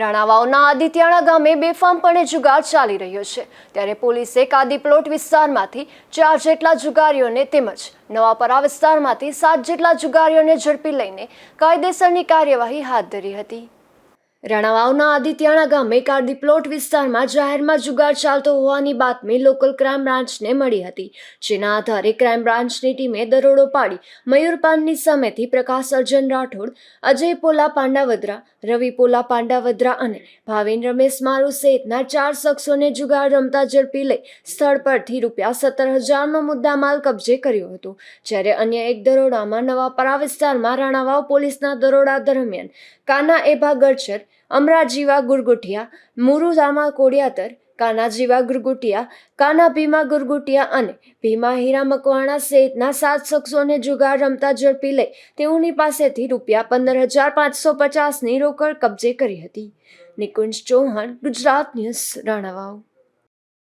રાણાવાવના આદિત્યાણા ગામે બેફામપણે જુગાર ચાલી રહ્યો છે. ત્યારે પોલીસે કાદી પ્લોટ વિસ્તારમાંથી ચાર જેટલા જુગારીઓને તેમજ નવાપરા વિસ્તારમાંથી સાત જેટલા જુગારીઓને ઝડપી લઈને કાયદેસરની કાર્યવાહી હાથ ધરી હતી. રાણાવાવના આદિત્યાણા ગામે કારદી પ્લોટ વિસ્તારમાં જાહેરમાં જુગાર ચાલતો હોવાની બાતમી લોકલ ક્રાઇમ બ્રાન્ચને મળી હતી, જેના આધારે ક્રાઇમ બ્રાન્ચની ટીમે દરોડો પાડી મયુરપાનની સામેથી પ્રકાશ અર્જન રાઠોડ, અજય પોલા પાંડાવદ્રા, રવિ પોલા પાંડાવદ્રા અને ભાવિન રમેશ મારુ સહિતના ચાર શખ્સોને જુગાર રમતા ઝડપી લઈ સ્થળ પરથી રૂપિયા સત્તર હજારનો મુદ્દામાલ કબજે કર્યો હતો. જ્યારે અન્ય એક દરોડામાં નવાપરા વિસ્તારમાં રાણાવાવ પોલીસના દરોડા દરમિયાન કાના એભા ગરચર અમરાજીવા ગુરગુટિયા મુરુઝામા કોડિયાતર, કાના જીવા ગુરગુટિયા, કાના ભીમા ગુરગુટિયા અને ભીમા હીરા મકવાણા સહિતના સાત શખ્સોને જુગાર રમતા ઝડપી લઈ તેઓની પાસેથી રૂપિયા પંદર હજાર પાંચસો પચાસની રોકડ કબજે કરી હતી. નિકુંજ ચૌહાણ, ગુજરાત ન્યૂઝ, રાણાવાવ.